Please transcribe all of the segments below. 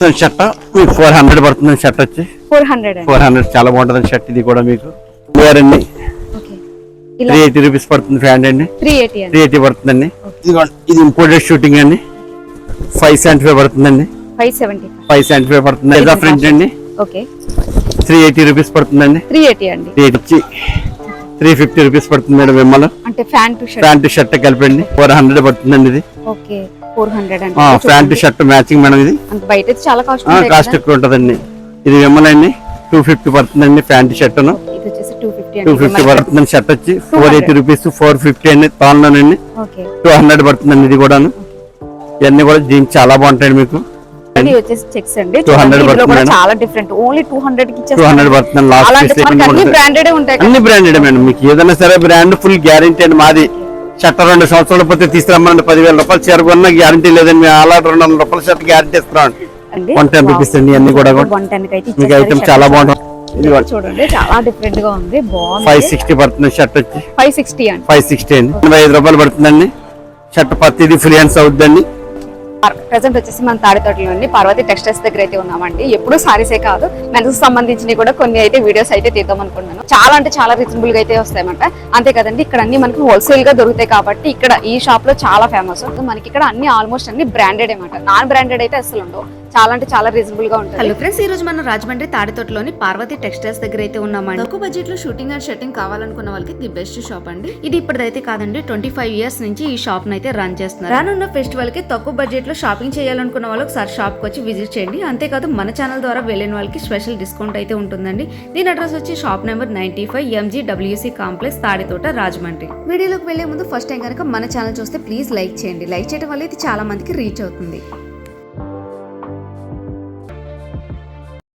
Shirt? మీకు four hundred పడుతుంది shirt వచ్చి? ఫోర్ హండ్రెడ్ అండి. ఫోర్ హండ్రెడ్ చాలా బాగుంటుంది షర్ట్ ఇది కూడా మీకు. ఇలా త్రీ ఎయిటీ రూపీస్ పడుతుంది ఫ్యాంట్ అండి. త్రీ ఎయిటీ అండి. త్రీ ఎయిటీ పడుతుందండి. ఇది ఇంపోర్టెడ్ షూటింగ్ అండి. ఫైవ్ సెవెంటీ ఫైవ్ పడుతుందండి. Five seventy five seventy five పడుతుంది ఇదా ఫ్రంట్ అండి. ఓకే. త్రీ ఎయిటీ రూపీస్ పడుతుందండి. త్రీ ఎయిటీ అండి. త్రీ వచ్చి త్రీ ఫిఫ్టీ రూపీస్ పడుతుంది మేడం విమ్మలు అంటే ఫ్యాంట్ షర్ట్. ప్యాంట్ షర్ట్ కలిపండి. ఫోర్ హండ్రెడ్ పడుతుందండి ఇది. ఓకే. ఫోర్ హండ్రెడ్ అండి ప్యాంట్ షర్ట్ మ్యాచింగ్ మేడం ఇది. బయట చాలా కాస్ట్ కాస్ట్ ఎక్కువ ఉంటుందండి. ఇది విమ్మలండి టూ ఫిఫ్టీ పడుతుందండి ప్యాంట్ వచ్చేసి టూ ఫిఫ్టీ పడుతుందండి షర్ట్ వచ్చి four eighty rupees four fifty అండి తాన్లోనండి. టూ హండ్రెడ్ పడుతుందండి ఇది కూడాను. ఇవన్నీ కూడా జీన్స్ చాలా బాగుంటాయండి మీకు. ఇది వచ్చేసి చెక్స్ అండి. 200 చూడండి, ఇందులో పడుతుంది కూడా మేడం. చాలా different only two hundred two hundred పడుతుంది లాస్ట్ అలాంటి మనకి అన్ని బ్రాండెడ్ ఉంటాయి కదా. అన్ని బ్రాండెడ్ మేడం. మీకు ఏదైనా సరే బ్రాండ్ ఫుల్ గ్యారంటీ అండి మాది. షర్ట్ రెండు సంవత్సరాల పోతే తీసుకురమ్మండి పదివేల రూపాయలు చేరుకున్న గ్యారంటీ లేదండి. అలా రెండు వందల రూపాయల షర్ట్ గ్యారంటీ ఇస్తున్నాం వన్ టెన్ రూపీస్ అండి అన్ని కూడా. మీకు ఐటమ్. చాలా బాగుంటుంది. చూడండి చాలా డిఫరెంట్గా ఉంది. ఫైవ్ సిక్స్టీ పడుతుంది షర్ట్ వచ్చి. ఫైవ్ సిక్స్టీ అండి. ఫైవ్ సిక్స్టీ అండి. ఎనభై ఐదు రూపాయలు పడుతుందండి. షర్ట్ పత్తిది ఫుల్ హ్యాండ్స్ ప్రజెంట్ ప్రెసెంట్ వచ్చేసి మన తాడితోటలోని పార్వతి టెక్స్టైల్స్ దగ్గర అయితే ఉన్నామండి. ఎప్పుడు సారీసే కాదు మెన్స్ సంబంధించినవి కూడా కొన్ని అయితే వీడియోస్ అయితే తీద్దాం అనుకున్నాను చాలా అంటే చాలా రీజనబుల్గా అయితే వస్తాయన్నమాట. అంతే కదండి ఇక్కడ అన్ని మనకి హోల్సేల్గా దొరుకుతాయి కాబట్టి ఇక్కడ ఈ షాప్లో చాలా ఫేమస్ మనకి ఇక్కడ అన్ని ఆల్మోస్ట్ అన్ని బ్రాండెడ్ అనమాట నాన్ బ్రాండెడ్ అయితే అసలు ఉండవు. చాలా అంటే చాలా రీజనబుల్గా ఉంటుంది. హలో ఫ్రెండ్స్ ఈ రోజు మనం రాజమండ్రి తాడితోటలోని పార్వతి టెక్స్టైల్స్ దగ్గర అయితే ఉన్నామండి. తక్కువ బడ్జెట్లో షూటింగ్ అండ్ షర్టింగ్ కావాలనుకున్న వాళ్ళకి ది బెస్ట్ షాప్ అండి. ఇది ఇప్పటిదైతే కాదండి ట్వంటీ ఫైవ్ ఇయర్స్ నుంచి ఈ షాప్ అయితే రన్ చేస్తున్నారు. రానున్న ఫెస్టివల్కి తక్కువ బడ్జెట్లో షాపింగ్ చేయాలనుకున్న వాళ్ళు ఒకసారి షాప్కి వచ్చి విజిట్ చేయండి. అంతేకాదు మన ఛానల్ ద్వారా వెళ్ళిన వాళ్ళకి స్పెషల్ డిస్కౌంట్ అయితే ఉంటుందండి. దీని అడ్రస్ వచ్చి shop number ninety five MG WC complex Tadithota Rajahmundry. వీడియోలోకి వెళ్ళే ముందు ఫస్ట్ టైం కనుక మన ఛానల్ చూస్తే ప్లీజ్ లైక్ చేయండి. లైక్ చేయడం వల్ల ఇది చాలా మందికి రీచ్ అవుతుంది.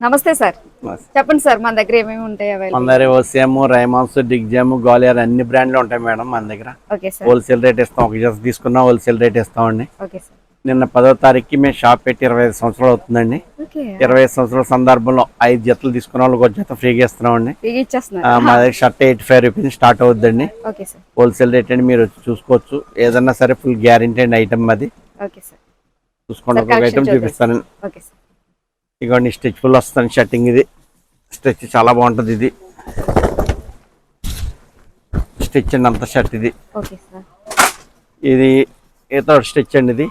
నమస్తే సార్. చెప్పండి సార్ మన దగ్గర ఏమేమి ఉంటాయి మన దగ్గర ఓసిఎం రైమాన్స్ డిగ్జామ్ గోలియర్ అన్ని బ్రాండ్లు ఉంటాయి మేడం మన దగ్గర. హోల్సేల్ రేట్ ఇస్తాం. ఒక జత తీసుకున్నా హోల్సేల్ రేట్ ఇస్తామండి. నిన్న పదో తారీఖుకి మేము షాప్ పెట్టి ఇరవై ఐదు సంవత్సరాలు అవుతుందండి. ఇరవై ఐదు సంవత్సరాల సందర్భంలో ఐదు జతలు తీసుకున్న వాళ్ళకి ఒక జత ఫ్రీగా ఇస్తున్నామండి. మా దగ్గర shirt eighty five rupees start అవుతుందండి హోల్సేల్ రేట్ అండి మీరు వచ్చి చూసుకోవచ్చు. ఏదన్నా సరే ఫుల్ గ్యారంటీ అండి ఐటమ్ అది. చూసుకోండి collection ఐటమ్ చూద్దాం. ఇదిగోండి స్టిచ్ ఫుల్ వస్తుంది షర్టింగ్ ఇది. స్టిచ్ చాలా బాగుంటుంది ఇది. స్టిచ్ అండి అంత షర్ట్ ఇది. ఇది ఏదో స్టిచ్ అండి ఇది.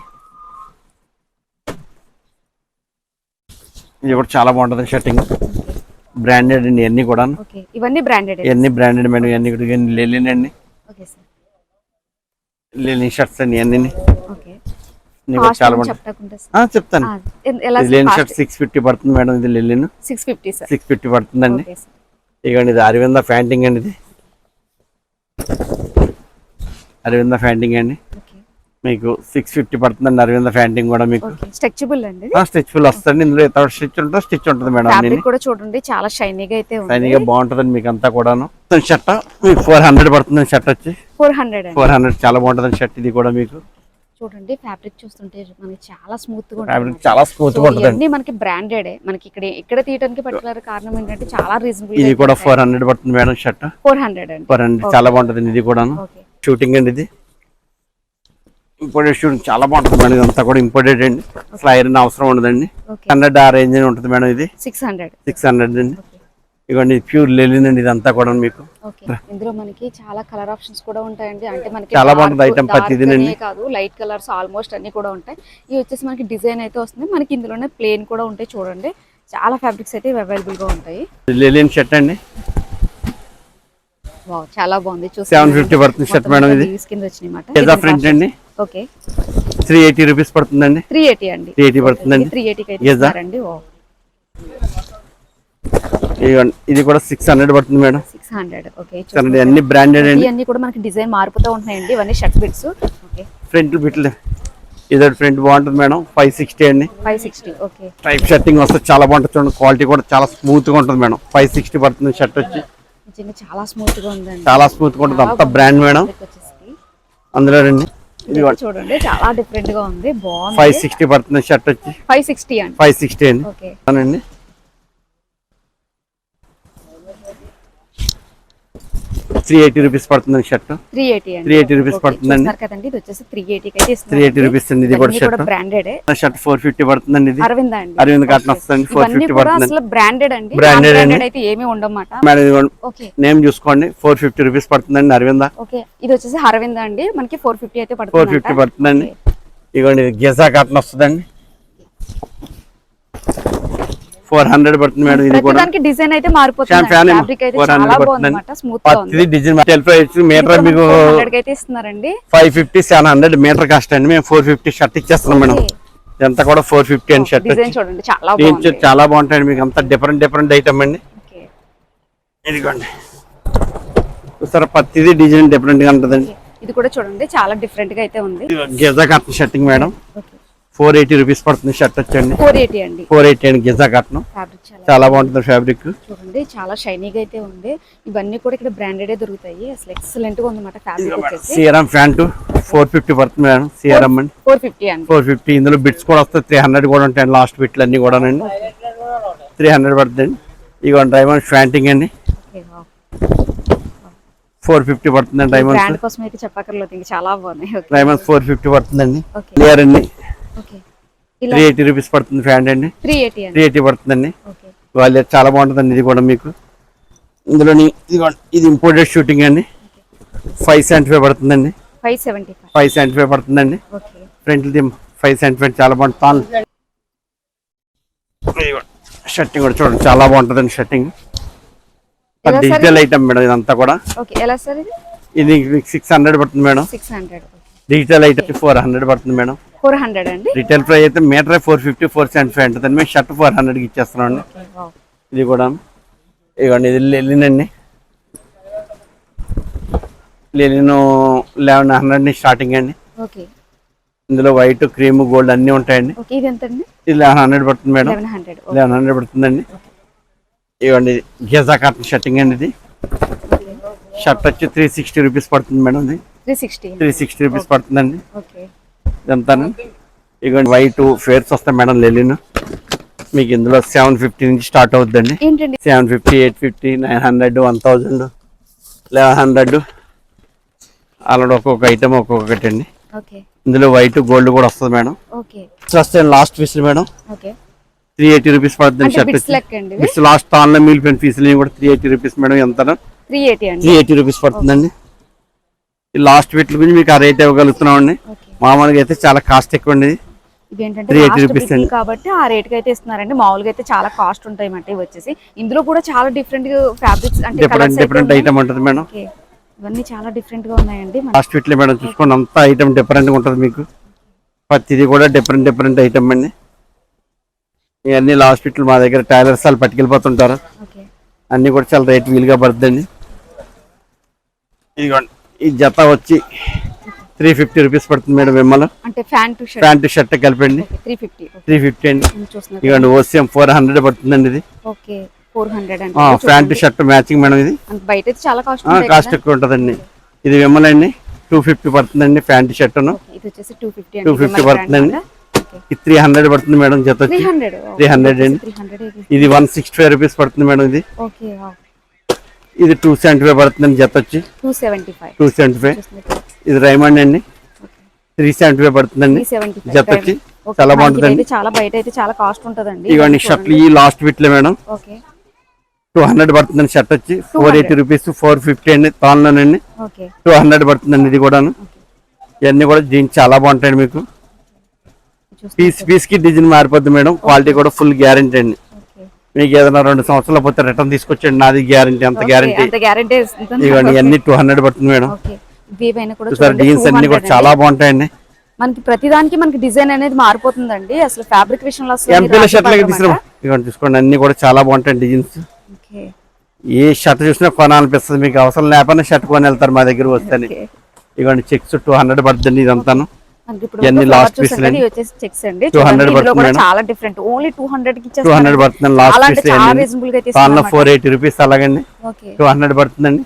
ఇది కూడా చాలా బాగుంటుంది షర్టింగ్ బ్రాండెడ్ అండి ఇవన్నీ కూడా ఇవన్నీ బ్రాండెడ్ ఇవన్నీ బ్రాండెడ్ మేడం ఇవన్నీ కూడా లెలిన్ అండి. లెలిన్ షర్ట్స్ అండి ఇవన్నీ చాలా చెప్తాను. లెలిన్ షర్ట్ సిక్స్ ఫిఫ్టీ పడుతుంది మేడం ఇది linen six fifty six fifty పడుతుందండి. ఇదిగోండి ఇది అరవింద ఫ్యాంటింగ్ అండి ఇది. అరవింద ఫ్యాంటింగ్ అండి. మీకు సిక్స్ ఫిఫ్టీ పడుతుందండి అరవింద ఫ్యాంటింగ్ కూడా మీకు. స్ట్రెచబుల్ అండి వస్తుంది ఇందులో స్టిచ్ ఉంటుంది స్టిచ్ ఉంటుంది మేడం కూడా చూడండి చాలా షైనీగా అయితే బాగుంటుందండి మీకు అంతా కూడాను షర్ట్ మీకు ఫోర్ హండ్రెడ్ పడుతుంది షర్ట్ వచ్చి. ఫోర్ హండ్రెడ్ ఫోర్ హండ్రెడ్ చాలా బాగుంటుంది షర్ట్ ఇది కూడా మీకు. చూడండి ఫ్యాబ్రిక్ చూస్తుంటే మనకి చాలా స్మూత్గా ఉంటుంది. చాలా స్మూత్గా ఇవన్నీ మనకి బ్రాండెడ్ మనకి ఇక్కడ ఇక్కడ తీయడానికి పర్టికులర్ కారణం ఏంటంటే చాలా రీజనబుల్ ఇది కూడా ఫోర్ హండ్రెడ్ పడుతుంది మేడం షర్ట్? ఫోర్ హండ్రెడ్ అండి. ఫోర్ హండ్రెడ్ చాలా బాగుంటుంది ఇది ఓకే షూటింగ్ అండి ఇది. ఇంపోర్టెడ్ షూటింగ్ చాలా బాగుంటుంది మేడం ఇదంతా కూడా ఇంపోర్టెడ్ అండి. ఐరన్ అవసరం ఉండదండి. హండ్రెడ్ ఆ రేంజ్ ఉంటుంది మేడం ఇది. సిక్స్ హండ్రెడ్ సిక్స్ హండ్రెడ్ అండి. ఇవ్వండి ప్యూర్ లెలిన్ అండి ఇదంతా కూడా మీకు. ఓకే. ఇందులో మనకి చాలా కలర్ ఆప్షన్స్ కూడా ఉంటాయండి. అంటే మనకి చాలా బాగుంటుంది dark ప్రతిదీనండి. కాదు లైట్ కలర్స్ ఆల్మోస్ట్ అన్ని కూడా ఉంటాయి. ఇవి వచ్చేసి మనకి డిజైన్ అయితే వస్తుంది. మనకి ఇందులోనే ప్లేన్ కూడా ఉంటాయి చూడండి. చాలా ఫ్యాబ్రిక్స్ అయితే అవైలబుల్గా ఉంటాయి. లెలిన్ షర్ట్ అండి. చాలా బాగుంది. సెవెన్ ఫిఫ్టీ పడుతుంది షర్ట్ మేడం ఇది. కింద వచ్చినాయి ఫ్రంట్ అండి. ఓకే త్రీ ఎయిటీ రూపీస్ పడుతుందండి. త్రీ ఎయిటీ అండి. త్రీ ఎయిటీ పడుతుందండి. త్రీ ఎయిటీకి అయితే Yes, sir. ఇస్తారండి ఓ ఇదిగోండి, ఇది కూడా సిక్స్ హండ్రెడ్ పడుతుంది మేడం. సిక్స్ హండ్రెడ్ ఓకే అన్ని బ్రాండెడ్ అండి. ఇవన్నీ కూడా మనకి డిజైన్ మారుతూ ఉంటున్నాయండి. ఇవన్నీ షర్ట్స్ బిట్స్ ఓకే ఫ్రంట్ బిట్లు ఇది ఫ్రంట్ బాగుంటుంది మేడం ఫైవ్ సిక్స్టీ అండి. Five sixty okay type shirting వస్తే చాలా బాగుంటుంది చూడండి. క్వాలిటీ కూడా చాలా స్మూత్గా ఉంటుంది మేడం. ఫైవ్ సిక్స్టీ పడుతుంది షర్ట్ వచ్చి. చాలా స్మూత్గా ఉందండి. చాలా స్మూత్గా ఉంటుంది. అంత బ్రాండ్ మేడం. అందులో రండి. చూడండి చాలా డిఫరెంట్గా ఉంది. బాగుంది. ఫైవ్ సిక్స్టీ పడుతుంది షర్ట్ వచ్చి. ఫైవ్ సిక్స్టీ అండి. ఫైవ్ సిక్స్టీ అండి. త్రీ ఎయిటీ రూపీస్ పడుతుందండి షర్ట్. త్రీ ఎయిటీ అండి. 380 రూపీస్ పడుతుందండి. కదండి ఇది వచ్చేసి త్రీ ఎయిటీకి అయితే త్రీ ఎయిటీ రూపీస్ అండి ఇది కూడా shirt. Branded shirt four fifty పడుతుందండి ఇది. అరవింద్ అండి? అరవింద్ కాటన్ వస్తుంది ఫోర్ ఫిఫ్టీ అసలు బ్రాండెడ్ అండి. బ్రాండెడ్ అయితే ఏమీ ఉండమాట. మేడం ఇదిగోండి నేమ్ చూసుకోండి ఫోర్ ఫిఫ్టీ రూపీస్ పడుతుందండి అరవింద. ఓకే ఇది వచ్చేసి అరవింద్ అండి. మనకి ఫోర్ ఫిఫ్టీ అయితే ఫోర్ పడుతుంది ఫిఫ్టీ పడుతుందండి. ఇదిగోండి ఇది గెజా కాటన్ వస్తుందండి. ఫోర్ హండ్రెడ్ పడుతుంది మేడం ఇది కూడా. డిజైన్ అయితే మారిపోతుంది ఫోర్ హండ్రెడ్ పత్తిది డిజైన్ మీటర్ మీకు five fifty seven hundred meter cost అండి. మేము ఫోర్ ఫిఫ్టీ షర్ట్ ఇచ్చేస్తున్నాం మేడం. ఇదంతా కూడా ఫోర్ ఫిఫ్టీ అండి షర్ట్ చూడండి. చాలా బాగుంటాయండి మీకు. అంతా డిఫరెంట్ డిఫరెంట్ ఐటమ్ అండి. ఇదిగోండి. చూస్తారా ప్రతిదీ డిజైన్ డిఫరెంట్గా ఉంటుందండి. ఇది కూడా చూడండి చాలా డిఫరెంట్గా అయితే ఉంది. Giza cotton shirting madam. Four eighty rupees పడుతుంది షర్ట్ వచ్చండి ఫోర్ ఎయిటీ అండి. ఫోర్ ఎయిటీ అండి గిజా కాటన్. చాలా బాగుంటుంది ఫ్యాబ్రిక్ చూడండి చాలా షైనీగా అయితే ఉంది. ఇవన్నీ కూడా ఇక్కడ బ్రాండెడ్ దొరుకుతాయి. అసలు ఎక్సలెంట్గా ఉంది అన్నమాట fabric CRM pant four fifty పడుతుంది మేడం. సిఆర్ఎం అండి. ఫోర్ ఫిఫ్టీ అండి. ఫోర్ ఫిఫ్టీ ఇందులో బిట్స్ కూడా వస్తాయి. త్రీ హండ్రెడ్ కూడా ఉంటాయండి. లాస్ట్ బిట్లు అన్ని కూడా అండి త్రీ హండ్రెడ్ పడుతుంది ఇగోండి డైమండ్ ఫ్యాంటింగ్ అండి ఫోర్ ఫిఫ్టీ పడుతుందండి బ్రాండ్ కోసం అయితే చెప్పక్కర్లేదు. చాలా బాగున్నాయి. ఓకే డైమండ్స్ ఫోర్ ఫిఫ్టీ పడుతుందండి. క్లియర్ అండి. త్రీ ఎయిటీ రూపీస్ పడుతుంది ఫ్యాంట్ అండి. త్రీ ఎయిటీ అండి. త్రీ ఎయిటీ పడుతుందండి. వాళ్ళు చాలా బాగుంటుందండి ఇది కూడా మీకు. ఇందులోని ఇదిగోండి ఇది ఇంపోర్టెడ్ షూటింగ్ అండి. ఫైవ్ సెవెంటీ ఫైవ్ పడుతుందండి. Five seventy five seventy five పడుతుందండి. ఫైవ్ సెవెంటీ ఫైవ్ చాలా బాగుంటుంది. షర్టింగ్ కూడా చూడండి చాలా బాగుంటుందండి షర్టింగ్ డిజిటల్ ఐటమ్ మేడం ఇదంతా కూడా. ఇది? ఇది సిక్స్ హండ్రెడ్ పడుతుంది madam. Digital item four hundred పడుతుంది మేడం. ఫోర్ హండ్రెడ్ అండి. రిటైల్ ప్రైస్ అయితే meter four fifty four seventy five ఉంటుంది మేము షర్ట్ ఫోర్ హండ్రెడ్కి ఇచ్చేస్తున్నాం అండి. ఇది కూడా ఇదిగోండి ఇది లెలినండి లెలిన్ లెవెన్ హండ్రెడ్ స్టార్టింగ్ అండి. ఇందులో వైట్ క్రీమ్ గోల్డ్ అన్నీ ఉంటాయండి. ఇది లెవెన్ హండ్రెడ్ పడుతుంది మేడం. లెవెన్ హండ్రెడ్ పడుతుందండి. ఇవ్వండి గీజా కాటన్ షర్టింగ్ అండి ఇది. షర్ట్ వచ్చి త్రీ సిక్స్టీ రూపీస్ పడుతుంది మేడం ఇది. Three sixty. Three sixty rupees పడుతుందండి. ఇదంతా ఇవ్వండి వైట్ ఫేర్స్ వస్తాయి మేడం లెలిన్ మీకు ఇందులో సెవెన్ ఫిఫ్టీ నుంచి స్టార్ట్ అవుతుందండి seven fifty eight fifty nine hundred one thousand eleven hundred అలా ఒక్కొక్క ఐటమ్ ఒక్కొక్కటి అండి ఇందులో వైట్ గోల్డ్ కూడా వస్తుంది మేడం. వస్తాయి last piece madam. Three eighty rupees పడుతుంది షర్ట్ అండి బిట్స్ లాస్ట్ ఆన్లో మిగిలిపోయిన ఫీజులు కూడా త్రీ ఎయిటీ రూపీస్ మేడం ఎంత త్రీ ఎయిటీ అండి. రూపీస్ పడుతుందండి. ఈ లాస్ట్ బిట్ల గురించి మీకు ఆ రేట్ ఇవ్వగలుగుతున్నామండి. ఓకే. మామూలుగా అయితే చాలా కాస్ట్ ఎక్కువ అండి ఇదేంటంటే 380 లాస్ట్ rupees బిట్ అండి. కాబట్టి ఆ రేట్కి అయితే ఇస్తున్నారండి. మామూలుగా అయితే చాలా కాస్ట్ ఉంటాయి ఇవి వచ్చేసి. ఇందులో కూడా చాలా డిఫరెంట్ ఫ్యాబ్రిక్స్ అంటే డిఫరెంట్ డిఫరెంట్. ఐటమ్ ఉంటుంది మేడం. ఇవన్నీ చాలా డిఫరెంట్గా ఉన్నాయండి లాస్ట్ మేడం చూసుకోండి అంతా ఐటమ్ డిఫరెంట్గా ఉంటుంది మీకు. ప్రతిదీ కూడా డిఫరెంట్ డిఫరెంట్ ఐటమ్ అండి. ఇవన్నీ లాస్ట్ మా దగ్గర టైలర్స్ వాళ్ళు పట్టుకెళ్ళిపోతుంటారు. అన్నీ కూడా చాలా రేట్ వీలుగా పడుతుందండి ఇదిగోండి. ఈ జత వచ్చి త్రీ ఫిఫ్టీ రూపీస్ పడుతుంది మేడం అంటే షర్ట్. ప్యాంటు షర్ట్ కలిపండి త్రీ ఫిఫ్టీ. త్రీ ఫిఫ్టీ అండి. ఇదిగోండి ఓసీఎం ఫోర్ హండ్రెడ్ పడుతుందండి ఇది. ప్యాంటు షర్ట్ మ్యాచింగ్ మేడం ఇది. బయట చాలా కాస్ట్ ఎక్కువ ఉంటుందండి. ఇది విమ్మలండి టూ ఫిఫ్టీ పడుతుందండి ప్యాంటు షర్ట్ను వచ్చేసి టూ ఫిఫ్టీ 250 పడుతుందండి. ఇది త్రీ హండ్రెడ్ పడుతుంది మేడం జత త్రీ హండ్రెడ్ 300 అండి. ఇది వన్ సిక్స్టీ ఫైవ్ రూపీస్ పడుతుంది మేడం ఇది. ఇది టూ సెవెంటీ ఫైవ్ పడుతుందండి జత వచ్చి. Two seventy five. Two seventy five. ఇది రైమండ్ అండి. త్రీ సెవెంటీ ఫైవ్ పడుతుందండి. త్రీ సెవెంటీ జత వచ్చి చాలా బాగుంటుందండి. చాలా బయట అయితే చాలా కాస్ట్ ఉంటుందండి. ఇవన్నీ షర్ట్లు. ఈ లాస్ట్ బిట్లే మేడం. టూ హండ్రెడ్ పడుతుందండి షర్ట్ వచ్చి. Four eighty rupees four fifty అండి తాన్లోనండి టూ హండ్రెడ్ పడుతుందండి ఇది కూడాను. ఇవన్నీ కూడా జీన్స్ చాలా బాగుంటాయండి మీకు. పీస్ పీస్కి డిజైన్ మారిపోద్ది మేడం. క్వాలిటీ కూడా ఫుల్ గ్యారంటీ అండి. మీకు ఏదైనా రెండు సంవత్సరాలు పోతే రిటర్న్ తీసుకొచ్చండి. నాది గ్యారంటీ అంత గ్యారంటీ ఇవన్నీ టూ హండ్రెడ్ పడుతుంది మేడం. ఇవేవైనా కూడా చూసారు చూడండి, జీన్స్ అన్ని 200 కూడా చాలా బాగుంటాయండి. మనకి ప్రతిదానికి మనకి డిజైన్ అనేది మారిపోతుందండి. అసలు ఫ్యాబ్రిక్ విషయంలో అసలు చూసుకోండి అన్ని కూడా చాలా బాగుంటాయి డిజైన్స్ ఏ షర్ట్ చూసినా కొనాలనిపిస్తుంది మీకు అవసరం లేకపోయినా షర్ట్ కొని వెళ్తారు మా దగ్గర వస్తేనే. ఓకే ఇవన్నీ చెక్స్ టూ హండ్రెడ్ పడుతుంది ఇదంతాను. ఇవన్నీ వచ్చేసి చెక్స్ అండి. 200 చూడండి, ఇందులో పడుతుంది. చాలా different only two hundred two hundred పడుతుంది last piece. Four eighty rupees అలాగండి. టూ హండ్రెడ్ పడుతుందండి.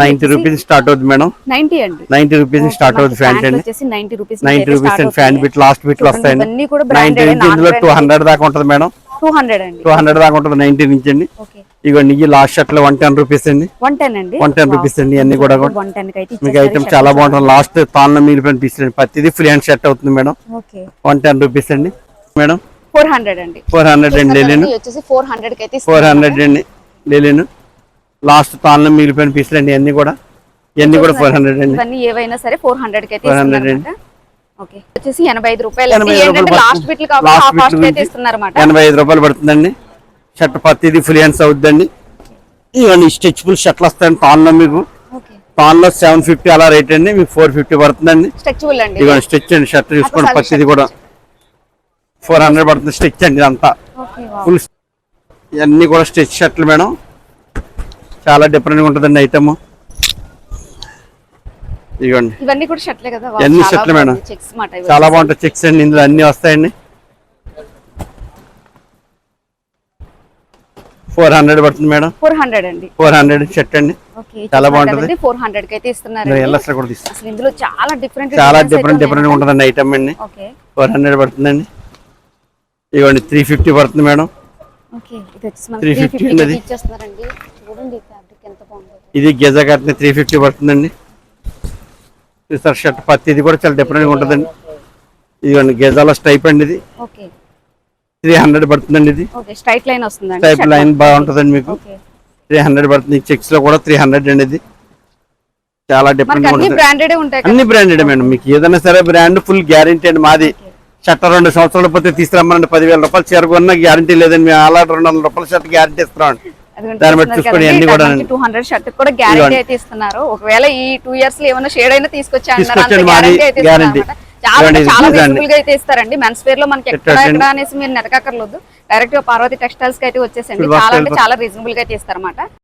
నైన్టీ రూపీస్ స్టార్ట్ అవుతుంది మేడం. నైన్టీ అండి. నైన్టీ రూపీస్ స్టార్ట్ అవుతుంది ఫ్యాంట్ అండి ninety rupees ninety rupees and fan bit last బిట్లు వస్తాయండి నైన్టీ నుంచి ఇందులో టూ హండ్రెడ్ దాకా ఉంటుంది మేడం. టూ హండ్రెడ్ అండి. టూ హండ్రెడ్ దాకా ఉంటుంది నైన్టీ నుంచి అండి. ఓకే. ఇగోండి ఈ లాస్ట్ షర్ట్లు వన్ టెన్ రూపీస్ అండి. వన్ టెన్ అండి? వన్ టెన్ రూపీస్ అండి ఇవన్నీ కూడా. మీకు ఐటమ్ చాలా బాగుంటుంది. లాస్ట్ తాన్లో మిగిలిపోయిన పీస్ అండి. ప్రతిదీ ఫ్రీ హ్యాండ్ షర్ట్ అవుతుంది మేడం. వన్ టెన్ రూపీస్ అండి. మేడం? ఫోర్ హండ్రెడ్ అండి. ఫోర్ హండ్రెడ్ అండి వచ్చేసి ఫోర్ హండ్రెడ్ అండి లేలేను లాస్ట్ తాన్లో మిగిలిపోయిన పీసులు అండి ఇవన్నీ కూడా. ఇవన్నీ కూడా ఫోర్ హండ్రెడ్ అండి. ఇవన్నీ ఏవైనా సరే ఫోర్ హండ్రెడ్కి అయితే 400 ఇస్తున్నారు అన్నమాట. ఓకే. వచ్చేసి ఎనభై ఐదు రూపాయలు. లాస్ట్ బిట్లు కాబట్టి ఎనభై ఐదు రూపాయలు పడుతుందండి. షర్ట్ ప్రతిదీ ఫ్రీ హ్యాండ్స్ అవుద్దండి. ఇవన్నీ స్ట్రెచ్బుల్ షర్ట్లు వస్తాయండి తాన్లో మీకు. తాన్లో సెవెన్ ఫిఫ్టీ అలా రేట్ అండి మీకు ఫోర్ ఫిఫ్టీ పడుతుందండి. అండి. ఇదిగోండి స్టిచ్ అండి షర్ట్ చూసుకోండి ప్రతిది కూడా. ఫోర్ హండ్రెడ్ పడుతుంది స్టిచ్ అండి ఇదంతా. ఓకే ఫుల్ ఇవన్నీ కూడా స్టిచ్ షర్ట్లు మేడం. చాలా డిఫరెంట్గా ఉంటుందండి ఐటమ్ ఇదిగోండి ఇవన్నీ కూడా షర్ట్లే కదా? చాలా షర్ట్లు మేడం. చాలా. బాగుంటాయి చెక్స్ అండి ఇందులో అన్నీ వస్తాయండి. ఫోర్ హండ్రెడ్ పడుతుంది మేడం. ఫోర్ హండ్రెడ్ అండి. ఫోర్ హండ్రెడ్ షర్ట్ అండి. చాలా బాగుంటది. ఫోర్ హండ్రెడ్కి అయితే ఇస్తున్నారు ఇందులో ఎల్లస్లో కూడా అసలు ఇందులో చాలా డిఫరెంట్ చాలా డిఫరెంట్ డిఫరెంట్ ఉంటుందండి ఐటమ్ అండి. ఫోర్ హండ్రెడ్ పడుతుందండి. ఇవ్వండి త్రీ ఫిఫ్టీ పడుతుంది మేడం. ఓకే ఇది వచ్చేసి 350 350 ఉన్నది. కి ఇచ్చేస్తున్నారండి. చూడండి ఫ్యాబ్రిక్ ఎంత బాగుందో. ఇది గెజా కట్టిన త్రీ ఫిఫ్టీ పడుతుందండి. చూసారు షర్ట్ పత్తి ఇది కూడా చాలా డిఫరెంట్గా ఉంటుందండి. ఇదిగోండి గెజాలో స్టైప్ అండి ఇది. ఓకే. త్రీ హండ్రెడ్ పడుతుందండి ఇది. స్ట్రైట్ లైన్ వస్తుందండి స్టైప్ షర్ట్. లైన్. బాగుంటుందండి మీకు. త్రీ హండ్రెడ్ పడుతుంది. చెక్స్లో కూడా త్రీ హండ్రెడ్ అండి ఇది. చాలా డిఫరెంట్ అన్ని బ్రాండెడ్ మేడం. మీకు ఏదైనా సరే బ్రాండ్ ఫుల్ గ్యారంటీ అండి మాది. షర్ట్ రెండు సంవత్సరాల పోతే తీసుకురమ్మనండి పదివేల రూపాయలు చేరుకున్న గ్యారంటీ లేదండి మేము అలా రెండు వందల రూపాయల షర్ట్ గ్యారంటీ ఇస్తున్నాం దాన్ని బట్టి చూసుకొని అన్ని కూడా టూ హండ్రెడ్ షర్ట్ కూడా గ్యారంటీ. అయితే ఇస్తున్నారు ఒకవేళ ఈ టూ ఇయర్స్లో ఏమైనా షేడ్ అయినా తీసుకొచ్చా అన్నారు అంత తీసుకొచ్చండి, మాది గ్యారంటీ. చాలా. రీజనబుల్గా అయితే ఇస్తారండి మెన్స్ వేర్లో మనకి ఎక్కడ. ఎక్కడ అనేసి మీరు నెరకక్కర్లేదు డైరెక్ట్గా పార్వతి టెక్స్టైల్స్కి అయితే వచ్చేసండి చాలా అంటే. చాలా రీజనబుల్గా అయితే ఇస్తారన్నమాట